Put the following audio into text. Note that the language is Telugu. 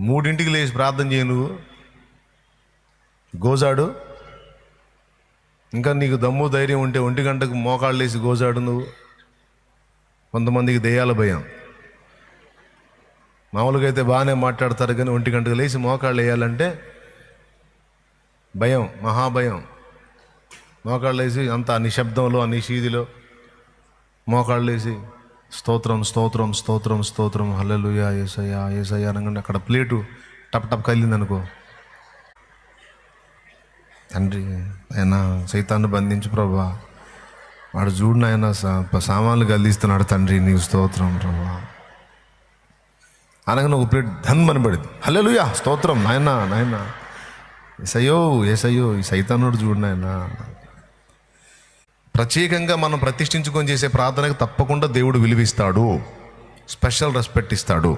మూడింటికి లేచి ప్రార్థన చేయ నువ్వు. గోజాడు. ఇంకా నీకు దమ్ము ధైర్యం ఉంటే ఒంటి గంటకు మోకాళ్ళు లేచి గోజాడు నువ్వు. కొంతమందికి దెయ్యాల భయం. మామూలుగా అయితే బాగానే మాట్లాడతారు కానీ ఒంటి గంటకు లేచి మోకాళ్ళు వేయాలంటే భయం మహాభయం. మోకాళ్ళు వేసి అంత నిశ్శబ్దంలో నిషీదిలో మోకాళ్ళు వేసి స్తోత్రం స్తోత్రం స్తోత్రం స్తోత్రం. హల్లెలూయా ఏసయ్యా ఏసయ్యా అనగానే అక్కడ ప్లేటు టప్ టప్ కదిలింది అనుకో తండ్రి ఆయన సైతాన్ని బంధించు ప్రభా. వాడు చూడు నాయన సా- సామాన్లు గల్దిస్తున్నాడు తండ్రి నీకు స్తోత్రం ప్రభా. అనగానే ఒక ప్లేట్ ధన్ పడింది హల్లెలూయా స్తోత్రం నాయన నాయన. ఏసయ్యో ఏసయ్యో ఈ సైతానుడు చూడు నాయనా. ప్రత్యేకంగా మనం ప్రతిష్ఠించుకొని చేసే ప్రార్థనకు తప్పకుండా దేవుడు విలువిస్తాడు. స్పెషల్ రెస్పెక్ట్ ఇస్తాడు.